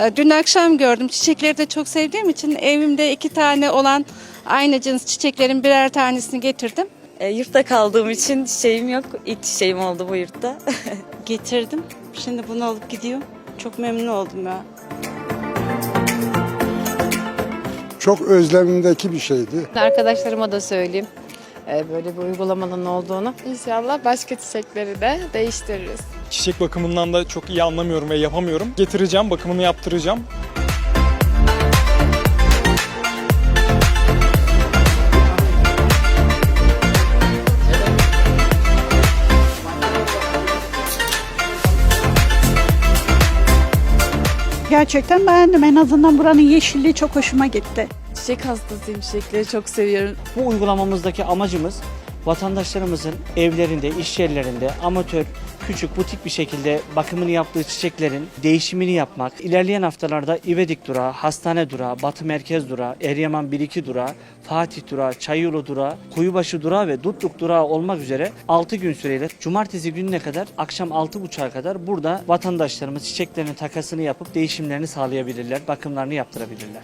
E, Dün akşam gördüm. Çiçekleri de çok sevdiğim için evimde iki tane olan aynı cins çiçeklerin birer tanesini getirdim. E, yurtta kaldığım için çiçeğim yok. İlk çiçeğim oldu bu yurtta. getirdim. Şimdi bunu alıp gidiyorum. Çok memnun oldum ya. Çok özlemimdeki bir şeydi. Arkadaşlarıma da söyleyeyim e, böyle bir uygulamanın olduğunu. İnşallah başka çiçekleri de değiştiririz. Çiçek bakımından da çok iyi anlamıyorum ve yapamıyorum. Getireceğim, bakımını yaptıracağım. Gerçekten beğendim. En azından buranın yeşilliği çok hoşuma gitti. Çiçek hastasıyım. Çiçekleri çok seviyorum. Bu uygulamamızdaki amacımız vatandaşlarımızın evlerinde, iş yerlerinde amatör, küçük, butik bir şekilde bakımını yaptığı çiçeklerin değişimini yapmak. İlerleyen haftalarda İvedik Durağı, Hastane Durağı, Batı Merkez Durağı, Eryaman 1-2 Durağı, Fatih Durağı, Çayyolu Durağı, Kuyubaşı Durağı ve Dutluk Durağı olmak üzere 6 gün süreyle cumartesi gününe kadar akşam 6.30'a kadar burada vatandaşlarımız çiçeklerinin takasını yapıp değişimlerini sağlayabilirler, bakımlarını yaptırabilirler.